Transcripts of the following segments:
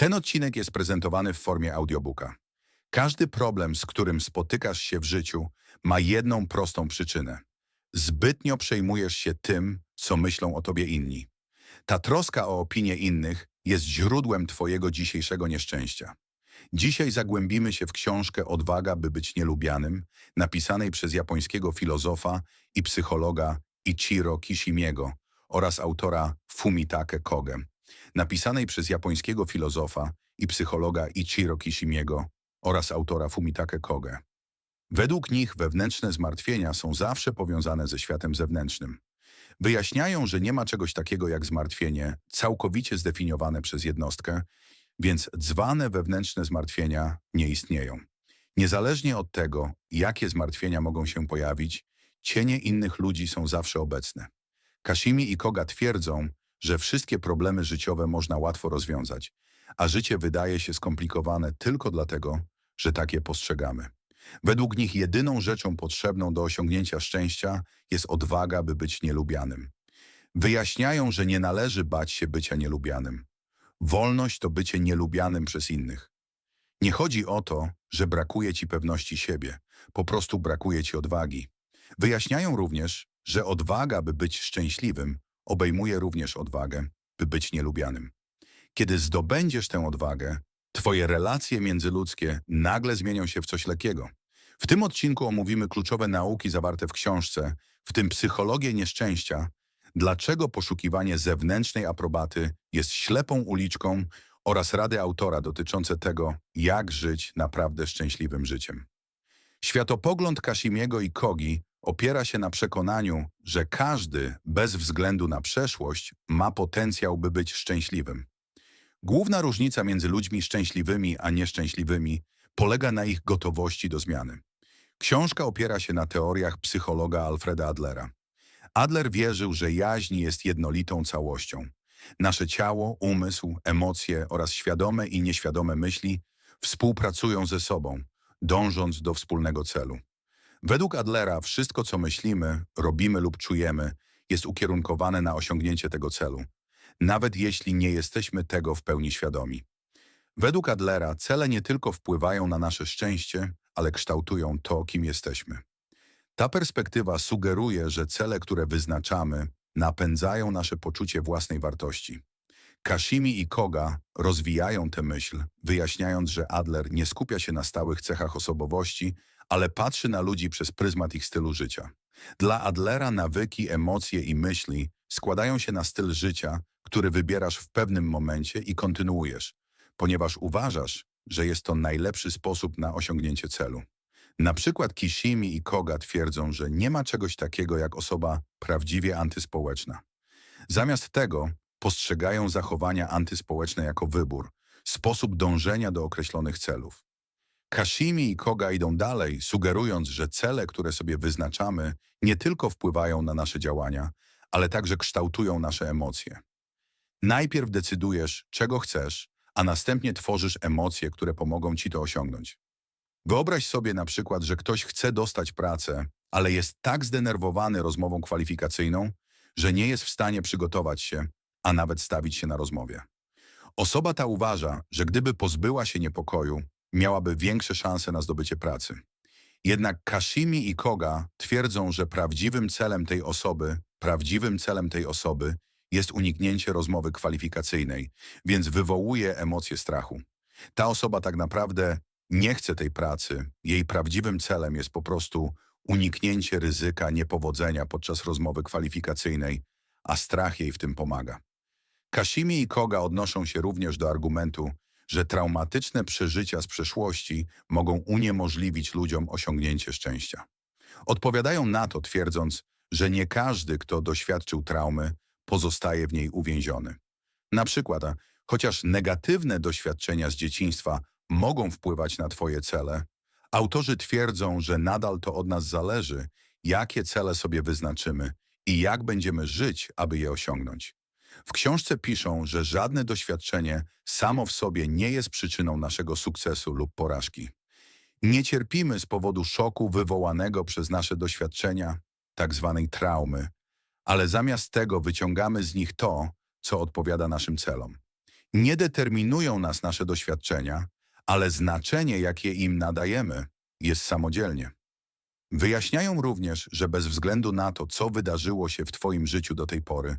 Ten odcinek jest prezentowany w formie audiobooka. Każdy problem, z którym spotykasz się w życiu, ma jedną prostą przyczynę. Zbytnio przejmujesz się tym, co myślą o tobie inni. Ta troska o opinię innych jest źródłem twojego dzisiejszego nieszczęścia. Dzisiaj zagłębimy się w książkę Odwaga, by być nielubianym, napisanej przez japońskiego filozofa i psychologa Ichiro Kishimiego oraz autora Fumitake Koge, napisanej przez japońskiego filozofa i psychologa Ichiro Kishimiego oraz autora Fumitake Koge. Według nich wewnętrzne zmartwienia są zawsze powiązane ze światem zewnętrznym. Wyjaśniają, że nie ma czegoś takiego jak zmartwienie, całkowicie zdefiniowane przez jednostkę, więc zwane wewnętrzne zmartwienia nie istnieją. Niezależnie od tego, jakie zmartwienia mogą się pojawić, cienie innych ludzi są zawsze obecne. Kashimi i Koga twierdzą, że wszystkie problemy życiowe można łatwo rozwiązać, a życie wydaje się skomplikowane tylko dlatego, że tak je postrzegamy. Według nich jedyną rzeczą potrzebną do osiągnięcia szczęścia jest odwaga, by być nielubianym. Wyjaśniają, że nie należy bać się bycia nielubianym. Wolność to bycie nielubianym przez innych. Nie chodzi o to, że brakuje ci pewności siebie, po prostu brakuje ci odwagi. Wyjaśniają również, że odwaga, by być szczęśliwym, obejmuje również odwagę, by być nielubianym. Kiedy zdobędziesz tę odwagę, twoje relacje międzyludzkie nagle zmienią się w coś lekkiego. W tym odcinku omówimy kluczowe nauki zawarte w książce, w tym psychologię nieszczęścia, dlaczego poszukiwanie zewnętrznej aprobaty jest ślepą uliczką oraz rady autora dotyczące tego, jak żyć naprawdę szczęśliwym życiem. Światopogląd Kashimiego i Kogi opiera się na przekonaniu, że każdy, bez względu na przeszłość, ma potencjał, by być szczęśliwym. Główna różnica między ludźmi szczęśliwymi a nieszczęśliwymi polega na ich gotowości do zmiany. Książka opiera się na teoriach psychologa Alfreda Adlera. Adler wierzył, że jaźń jest jednolitą całością. Nasze ciało, umysł, emocje oraz świadome i nieświadome myśli współpracują ze sobą, dążąc do wspólnego celu. Według Adlera wszystko, co myślimy, robimy lub czujemy, jest ukierunkowane na osiągnięcie tego celu, nawet jeśli nie jesteśmy tego w pełni świadomi. Według Adlera cele nie tylko wpływają na nasze szczęście, ale kształtują to, kim jesteśmy. Ta perspektywa sugeruje, że cele, które wyznaczamy, napędzają nasze poczucie własnej wartości. Kashimi i Koga rozwijają tę myśl, wyjaśniając, że Adler nie skupia się na stałych cechach osobowości, ale patrzy na ludzi przez pryzmat ich stylu życia. Dla Adlera nawyki, emocje i myśli składają się na styl życia, który wybierasz w pewnym momencie i kontynuujesz, ponieważ uważasz, że jest to najlepszy sposób na osiągnięcie celu. Na przykład Kishimi i Koga twierdzą, że nie ma czegoś takiego jak osoba prawdziwie antyspołeczna. Zamiast tego postrzegają zachowania antyspołeczne jako wybór, sposób dążenia do określonych celów. Kashimi i Koga idą dalej, sugerując, że cele, które sobie wyznaczamy, nie tylko wpływają na nasze działania, ale także kształtują nasze emocje. Najpierw decydujesz, czego chcesz, a następnie tworzysz emocje, które pomogą ci to osiągnąć. Wyobraź sobie na przykład, że ktoś chce dostać pracę, ale jest tak zdenerwowany rozmową kwalifikacyjną, że nie jest w stanie przygotować się, a nawet stawić się na rozmowie. Osoba ta uważa, że gdyby pozbyła się niepokoju, miałaby większe szanse na zdobycie pracy. Jednak Kashimi i Koga twierdzą, że prawdziwym celem tej osoby, prawdziwym celem tej osoby jest uniknięcie rozmowy kwalifikacyjnej, więc wywołuje emocje strachu. Ta osoba tak naprawdę nie chce tej pracy. Jej prawdziwym celem jest po prostu uniknięcie ryzyka niepowodzenia podczas rozmowy kwalifikacyjnej, a strach jej w tym pomaga. Kashimi i Koga odnoszą się również do argumentu, że traumatyczne przeżycia z przeszłości mogą uniemożliwić ludziom osiągnięcie szczęścia. Odpowiadają na to, twierdząc, że nie każdy, kto doświadczył traumy, pozostaje w niej uwięziony. Na przykład, chociaż negatywne doświadczenia z dzieciństwa mogą wpływać na Twoje cele, autorzy twierdzą, że nadal to od nas zależy, jakie cele sobie wyznaczymy i jak będziemy żyć, aby je osiągnąć. W książce piszą, że żadne doświadczenie samo w sobie nie jest przyczyną naszego sukcesu lub porażki. Nie cierpimy z powodu szoku wywołanego przez nasze doświadczenia, tak zwanej traumy, ale zamiast tego wyciągamy z nich to, co odpowiada naszym celom. Nie determinują nas nasze doświadczenia, ale znaczenie, jakie im nadajemy, jest samodzielnie. Wyjaśniają również, że bez względu na to, co wydarzyło się w Twoim życiu do tej pory,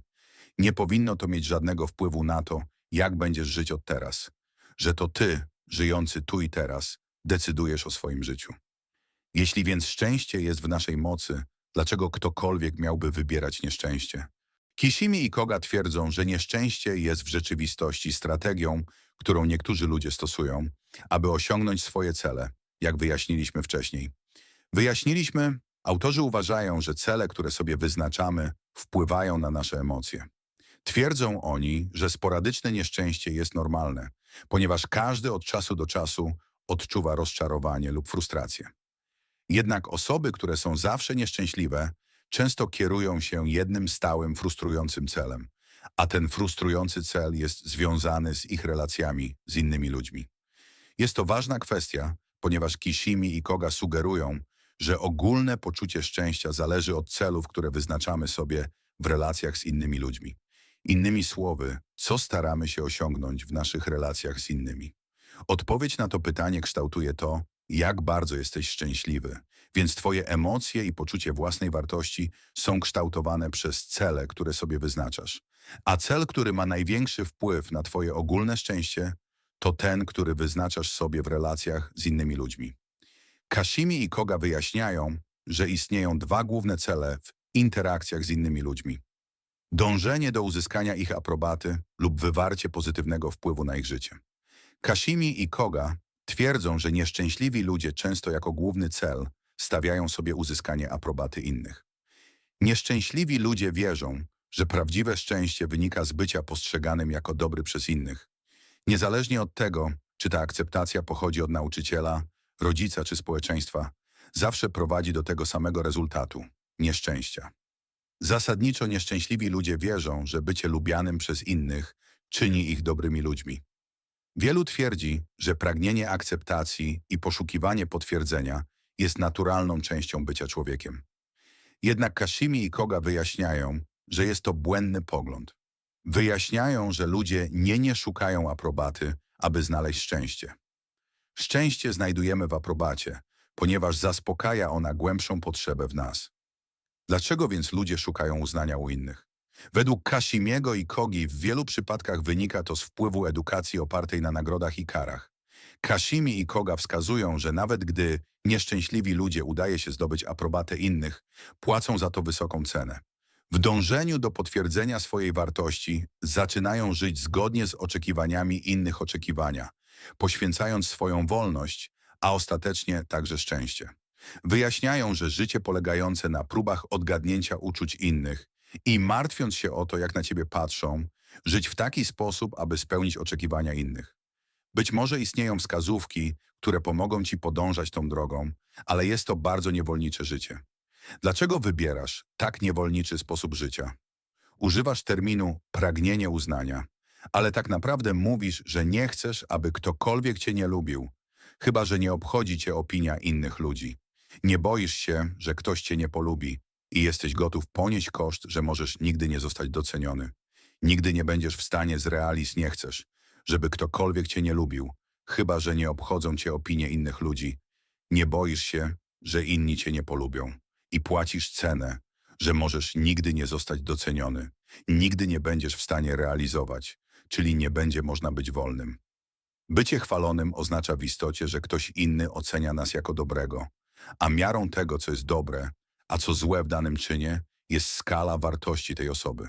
nie powinno to mieć żadnego wpływu na to, jak będziesz żyć od teraz. Że to Ty, żyjący tu i teraz, decydujesz o swoim życiu. Jeśli więc szczęście jest w naszej mocy, dlaczego ktokolwiek miałby wybierać nieszczęście? Kishimi i Koga twierdzą, że nieszczęście jest w rzeczywistości strategią, którą niektórzy ludzie stosują, aby osiągnąć swoje cele, jak wyjaśniliśmy wcześniej. Wyjaśniliśmy, autorzy uważają, że cele, które sobie wyznaczamy, wpływają na nasze emocje. Twierdzą oni, że sporadyczne nieszczęście jest normalne, ponieważ każdy od czasu do czasu odczuwa rozczarowanie lub frustrację. Jednak osoby, które są zawsze nieszczęśliwe, często kierują się jednym stałym, frustrującym celem, a ten frustrujący cel jest związany z ich relacjami z innymi ludźmi. Jest to ważna kwestia, ponieważ Kishimi i Koga sugerują, że ogólne poczucie szczęścia zależy od celów, które wyznaczamy sobie w relacjach z innymi ludźmi. Innymi słowy, co staramy się osiągnąć w naszych relacjach z innymi? Odpowiedź na to pytanie kształtuje to, jak bardzo jesteś szczęśliwy, więc Twoje emocje i poczucie własnej wartości są kształtowane przez cele, które sobie wyznaczasz. A cel, który ma największy wpływ na Twoje ogólne szczęście, to ten, który wyznaczasz sobie w relacjach z innymi ludźmi. Kashimi i Koga wyjaśniają, że istnieją dwa główne cele w interakcjach z innymi ludźmi. Dążenie do uzyskania ich aprobaty lub wywarcie pozytywnego wpływu na ich życie. Kashimi i Koga twierdzą, że nieszczęśliwi ludzie często jako główny cel stawiają sobie uzyskanie aprobaty innych. Nieszczęśliwi ludzie wierzą, że prawdziwe szczęście wynika z bycia postrzeganym jako dobry przez innych. Niezależnie od tego, czy ta akceptacja pochodzi od nauczyciela, rodzica czy społeczeństwa, zawsze prowadzi do tego samego rezultatu nieszczęścia. Zasadniczo nieszczęśliwi ludzie wierzą, że bycie lubianym przez innych czyni ich dobrymi ludźmi. Wielu twierdzi, że pragnienie akceptacji i poszukiwanie potwierdzenia jest naturalną częścią bycia człowiekiem. Jednak Kashimi i Koga wyjaśniają, że jest to błędny pogląd. Wyjaśniają, że ludzie nie nie szukają aprobaty, aby znaleźć szczęście. Szczęście znajdujemy w aprobacie, ponieważ zaspokaja ona głębszą potrzebę w nas. Dlaczego więc ludzie szukają uznania u innych? Według Kasimiego i Kogi w wielu przypadkach wynika to z wpływu edukacji opartej na nagrodach i karach. Kasimi i Koga wskazują, że nawet gdy nieszczęśliwi ludzie udaje się zdobyć aprobatę innych, płacą za to wysoką cenę. W dążeniu do potwierdzenia swojej wartości zaczynają żyć zgodnie z oczekiwaniami innych oczekiwania, poświęcając swoją wolność, a ostatecznie także szczęście. Wyjaśniają, że życie polegające na próbach odgadnięcia uczuć innych i martwiąc się o to, jak na ciebie patrzą, żyć w taki sposób, aby spełnić oczekiwania innych. Być może istnieją wskazówki, które pomogą ci podążać tą drogą, ale jest to bardzo niewolnicze życie. Dlaczego wybierasz tak niewolniczy sposób życia? Używasz terminu pragnienie uznania, ale tak naprawdę mówisz, że nie chcesz, aby ktokolwiek cię nie lubił, chyba że nie obchodzi cię opinia innych ludzi. Nie boisz się, że ktoś cię nie polubi i jesteś gotów ponieść koszt, że możesz nigdy nie zostać doceniony. Nigdy nie będziesz w stanie zrealiz nie chcesz, żeby ktokolwiek cię nie lubił, chyba że nie obchodzą cię opinie innych ludzi. Nie boisz się, że inni cię nie polubią i płacisz cenę, że możesz nigdy nie zostać doceniony, nigdy nie będziesz w stanie realizować, czyli nie będzie można być wolnym. Bycie chwalonym oznacza w istocie, że ktoś inny ocenia nas jako dobrego, a miarą tego, co jest dobre, a co złe w danym czynie, jest skala wartości tej osoby.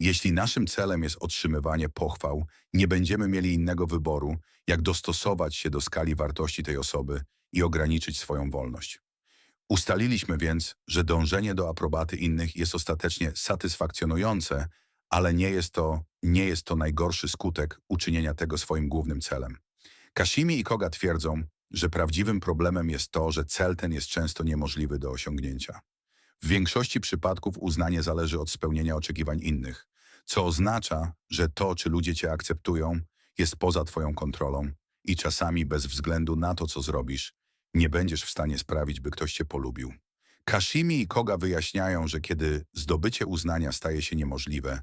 Jeśli naszym celem jest otrzymywanie pochwał, nie będziemy mieli innego wyboru, jak dostosować się do skali wartości tej osoby i ograniczyć swoją wolność. Ustaliliśmy więc, że dążenie do aprobaty innych jest ostatecznie satysfakcjonujące, ale nie jest to, nie jest to najgorszy skutek uczynienia tego swoim głównym celem. Kashimi i Koga twierdzą, że prawdziwym problemem jest to, że cel ten jest często niemożliwy do osiągnięcia. W większości przypadków uznanie zależy od spełnienia oczekiwań innych, co oznacza, że to, czy ludzie cię akceptują, jest poza twoją kontrolą i czasami bez względu na to, co zrobisz, nie będziesz w stanie sprawić, by ktoś cię polubił. Kashimi i Koga wyjaśniają, że kiedy zdobycie uznania staje się niemożliwe,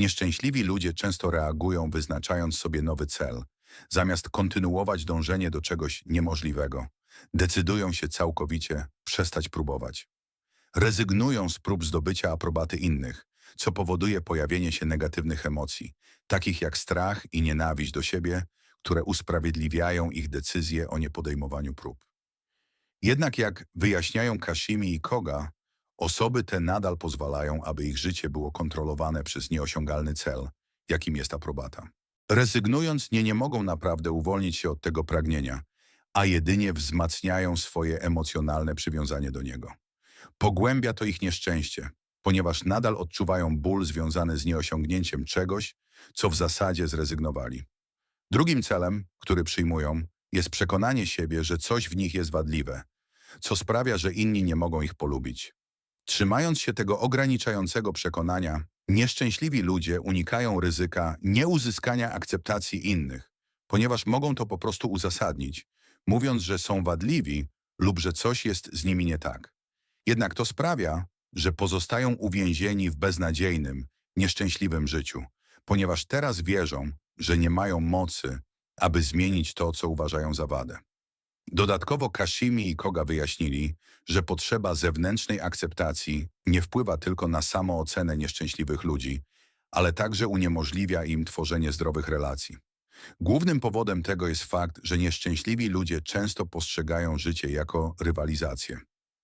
Nieszczęśliwi ludzie często reagują, wyznaczając sobie nowy cel. Zamiast kontynuować dążenie do czegoś niemożliwego, decydują się całkowicie przestać próbować. Rezygnują z prób zdobycia aprobaty innych, co powoduje pojawienie się negatywnych emocji, takich jak strach i nienawiść do siebie, które usprawiedliwiają ich decyzje o niepodejmowaniu prób. Jednak jak wyjaśniają Kashimi i Koga, osoby te nadal pozwalają, aby ich życie było kontrolowane przez nieosiągalny cel, jakim jest aprobata. Rezygnując, nie, nie mogą naprawdę uwolnić się od tego pragnienia, a jedynie wzmacniają swoje emocjonalne przywiązanie do niego. Pogłębia to ich nieszczęście, ponieważ nadal odczuwają ból związany z nieosiągnięciem czegoś, co w zasadzie zrezygnowali. Drugim celem, który przyjmują, jest przekonanie siebie, że coś w nich jest wadliwe, co sprawia, że inni nie mogą ich polubić. Trzymając się tego ograniczającego przekonania, nieszczęśliwi ludzie unikają ryzyka nieuzyskania akceptacji innych, ponieważ mogą to po prostu uzasadnić, mówiąc, że są wadliwi lub że coś jest z nimi nie tak. Jednak to sprawia, że pozostają uwięzieni w beznadziejnym, nieszczęśliwym życiu, ponieważ teraz wierzą, że nie mają mocy, aby zmienić to, co uważają za wadę. Dodatkowo Kashimi i Koga wyjaśnili, że potrzeba zewnętrznej akceptacji nie wpływa tylko na samoocenę nieszczęśliwych ludzi, ale także uniemożliwia im tworzenie zdrowych relacji. Głównym powodem tego jest fakt, że nieszczęśliwi ludzie często postrzegają życie jako rywalizację.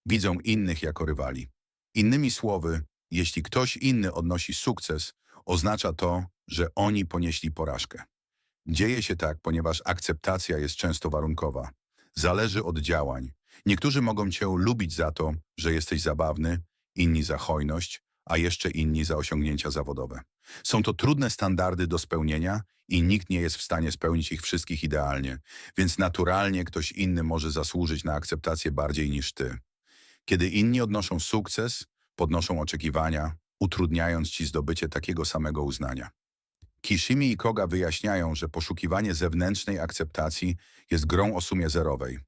Widzą innych jako rywali. Innymi słowy, jeśli ktoś inny odnosi sukces, oznacza to, że oni ponieśli porażkę. Dzieje się tak, ponieważ akceptacja jest często warunkowa. Zależy od działań. Niektórzy mogą cię lubić za to, że jesteś zabawny, inni za hojność, a jeszcze inni za osiągnięcia zawodowe. Są to trudne standardy do spełnienia i nikt nie jest w stanie spełnić ich wszystkich idealnie, więc naturalnie ktoś inny może zasłużyć na akceptację bardziej niż ty. Kiedy inni odnoszą sukces, podnoszą oczekiwania, utrudniając ci zdobycie takiego samego uznania. Kishimi i Koga wyjaśniają, że poszukiwanie zewnętrznej akceptacji jest grą o sumie zerowej.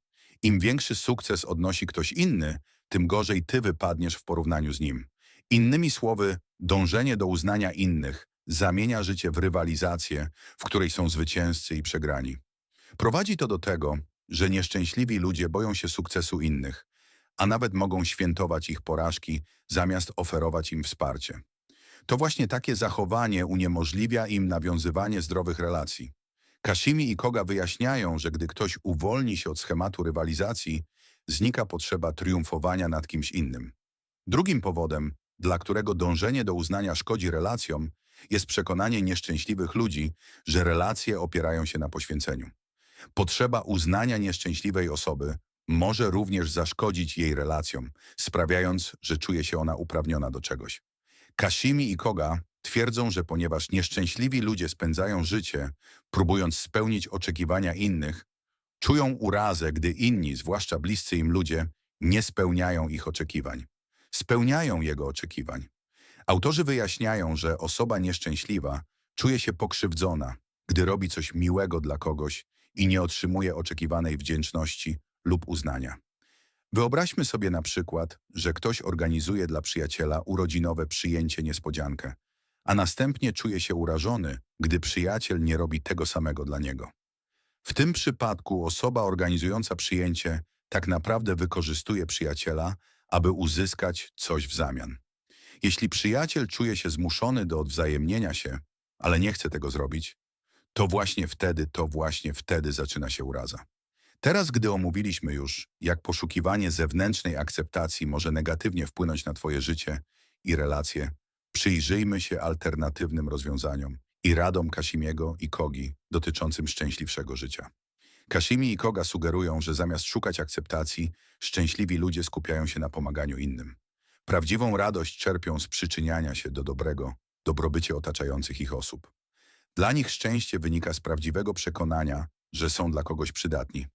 Im większy sukces odnosi ktoś inny, tym gorzej ty wypadniesz w porównaniu z nim. Innymi słowy, dążenie do uznania innych zamienia życie w rywalizację, w której są zwycięzcy i przegrani. Prowadzi to do tego, że nieszczęśliwi ludzie boją się sukcesu innych, a nawet mogą świętować ich porażki, zamiast oferować im wsparcie. To właśnie takie zachowanie uniemożliwia im nawiązywanie zdrowych relacji. Kashimi i Koga wyjaśniają, że gdy ktoś uwolni się od schematu rywalizacji, znika potrzeba triumfowania nad kimś innym. Drugim powodem, dla którego dążenie do uznania szkodzi relacjom, jest przekonanie nieszczęśliwych ludzi, że relacje opierają się na poświęceniu. Potrzeba uznania nieszczęśliwej osoby może również zaszkodzić jej relacjom, sprawiając, że czuje się ona uprawniona do czegoś. Kashimi i Koga twierdzą, że ponieważ nieszczęśliwi ludzie spędzają życie, próbując spełnić oczekiwania innych, czują urazę, gdy inni, zwłaszcza bliscy im ludzie, nie spełniają ich oczekiwań. Spełniają jego oczekiwań. Autorzy wyjaśniają, że osoba nieszczęśliwa czuje się pokrzywdzona, gdy robi coś miłego dla kogoś i nie otrzymuje oczekiwanej wdzięczności lub uznania. Wyobraźmy sobie na przykład, że ktoś organizuje dla przyjaciela urodzinowe przyjęcie niespodziankę, a następnie czuje się urażony, gdy przyjaciel nie robi tego samego dla niego. W tym przypadku osoba organizująca przyjęcie tak naprawdę wykorzystuje przyjaciela, aby uzyskać coś w zamian. Jeśli przyjaciel czuje się zmuszony do odwzajemnienia się, ale nie chce tego zrobić, to właśnie wtedy, to właśnie wtedy zaczyna się uraza. Teraz, gdy omówiliśmy już, jak poszukiwanie zewnętrznej akceptacji może negatywnie wpłynąć na Twoje życie i relacje, przyjrzyjmy się alternatywnym rozwiązaniom i radom Kasimiego i Kogi dotyczącym szczęśliwszego życia. Kashimi i Koga sugerują, że zamiast szukać akceptacji, szczęśliwi ludzie skupiają się na pomaganiu innym. Prawdziwą radość czerpią z przyczyniania się do dobrego, dobrobycie otaczających ich osób. Dla nich szczęście wynika z prawdziwego przekonania, że są dla kogoś przydatni.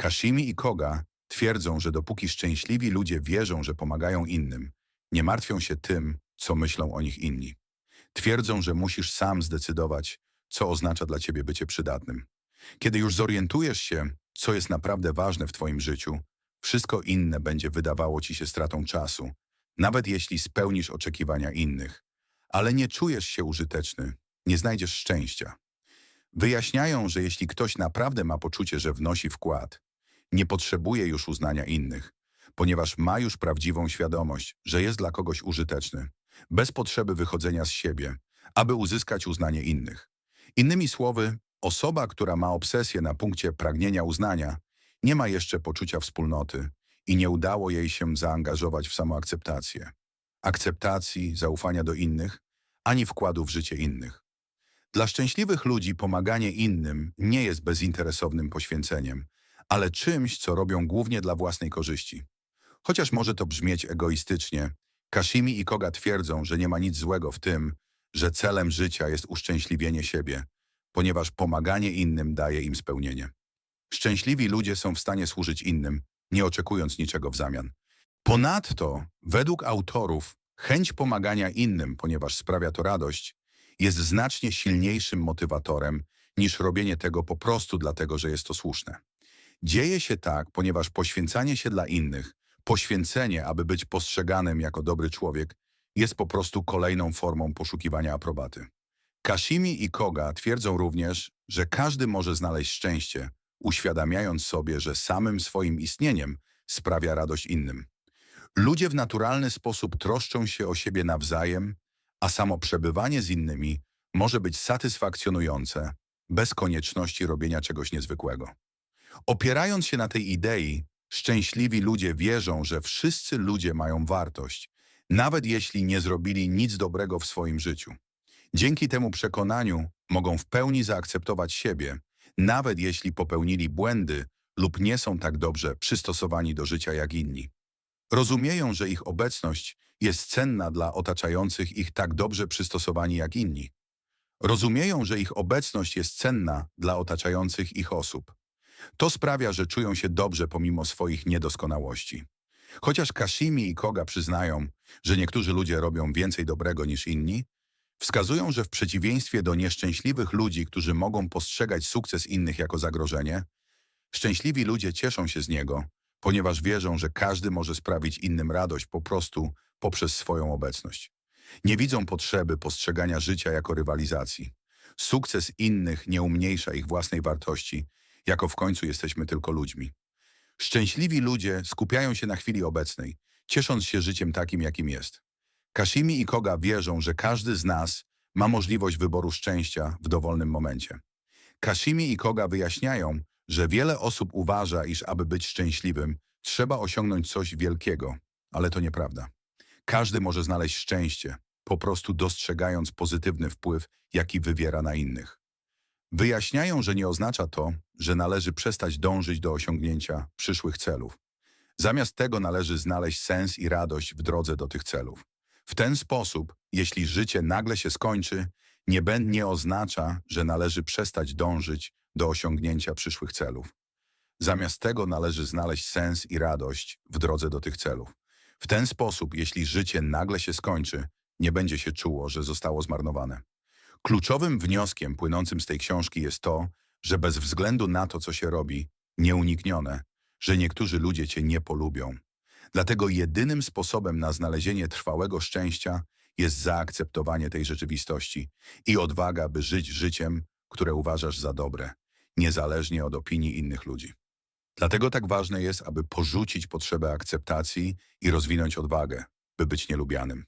Kashimi i Koga twierdzą, że dopóki szczęśliwi ludzie wierzą, że pomagają innym, nie martwią się tym, co myślą o nich inni. Twierdzą, że musisz sam zdecydować, co oznacza dla ciebie bycie przydatnym. Kiedy już zorientujesz się, co jest naprawdę ważne w twoim życiu, wszystko inne będzie wydawało ci się stratą czasu, nawet jeśli spełnisz oczekiwania innych, ale nie czujesz się użyteczny, nie znajdziesz szczęścia. Wyjaśniają, że jeśli ktoś naprawdę ma poczucie, że wnosi wkład, nie potrzebuje już uznania innych, ponieważ ma już prawdziwą świadomość, że jest dla kogoś użyteczny, bez potrzeby wychodzenia z siebie, aby uzyskać uznanie innych. Innymi słowy, osoba, która ma obsesję na punkcie pragnienia uznania, nie ma jeszcze poczucia wspólnoty i nie udało jej się zaangażować w samoakceptację, akceptacji, zaufania do innych, ani wkładu w życie innych. Dla szczęśliwych ludzi pomaganie innym nie jest bezinteresownym poświęceniem, ale czymś, co robią głównie dla własnej korzyści. Chociaż może to brzmieć egoistycznie, Kashimi i Koga twierdzą, że nie ma nic złego w tym, że celem życia jest uszczęśliwienie siebie, ponieważ pomaganie innym daje im spełnienie. Szczęśliwi ludzie są w stanie służyć innym, nie oczekując niczego w zamian. Ponadto, według autorów, chęć pomagania innym, ponieważ sprawia to radość, jest znacznie silniejszym motywatorem niż robienie tego po prostu dlatego, że jest to słuszne. Dzieje się tak, ponieważ poświęcanie się dla innych, poświęcenie, aby być postrzeganym jako dobry człowiek, jest po prostu kolejną formą poszukiwania aprobaty. Kashimi i Koga twierdzą również, że każdy może znaleźć szczęście, uświadamiając sobie, że samym swoim istnieniem sprawia radość innym. Ludzie w naturalny sposób troszczą się o siebie nawzajem, a samo przebywanie z innymi może być satysfakcjonujące, bez konieczności robienia czegoś niezwykłego. Opierając się na tej idei, szczęśliwi ludzie wierzą, że wszyscy ludzie mają wartość, nawet jeśli nie zrobili nic dobrego w swoim życiu. Dzięki temu przekonaniu mogą w pełni zaakceptować siebie, nawet jeśli popełnili błędy lub nie są tak dobrze przystosowani do życia jak inni. Rozumieją, że ich obecność jest cenna dla otaczających ich tak dobrze przystosowani jak inni. Rozumieją, że ich obecność jest cenna dla otaczających ich osób. To sprawia, że czują się dobrze pomimo swoich niedoskonałości. Chociaż Kashimi i Koga przyznają, że niektórzy ludzie robią więcej dobrego niż inni, wskazują, że w przeciwieństwie do nieszczęśliwych ludzi, którzy mogą postrzegać sukces innych jako zagrożenie, szczęśliwi ludzie cieszą się z niego, ponieważ wierzą, że każdy może sprawić innym radość po prostu poprzez swoją obecność. Nie widzą potrzeby postrzegania życia jako rywalizacji. Sukces innych nie umniejsza ich własnej wartości, jako w końcu jesteśmy tylko ludźmi. Szczęśliwi ludzie skupiają się na chwili obecnej, ciesząc się życiem takim, jakim jest. Kashimi i Koga wierzą, że każdy z nas ma możliwość wyboru szczęścia w dowolnym momencie. Kashimi i Koga wyjaśniają, że wiele osób uważa, iż aby być szczęśliwym, trzeba osiągnąć coś wielkiego, ale to nieprawda. Każdy może znaleźć szczęście, po prostu dostrzegając pozytywny wpływ, jaki wywiera na innych. Wyjaśniają, że nie oznacza to, że należy przestać dążyć do osiągnięcia przyszłych celów. Zamiast tego należy znaleźć sens i radość w drodze do tych celów. W ten sposób, jeśli życie nagle się skończy, nie, nie oznacza, że należy przestać dążyć do osiągnięcia przyszłych celów. Zamiast tego należy znaleźć sens i radość w drodze do tych celów. W ten sposób, jeśli życie nagle się skończy, nie będzie się czuło, że zostało zmarnowane. Kluczowym wnioskiem płynącym z tej książki jest to, że bez względu na to, co się robi, nieuniknione, że niektórzy ludzie cię nie polubią. Dlatego jedynym sposobem na znalezienie trwałego szczęścia jest zaakceptowanie tej rzeczywistości i odwaga, by żyć życiem, które uważasz za dobre, niezależnie od opinii innych ludzi. Dlatego tak ważne jest, aby porzucić potrzebę akceptacji i rozwinąć odwagę, by być nielubianym.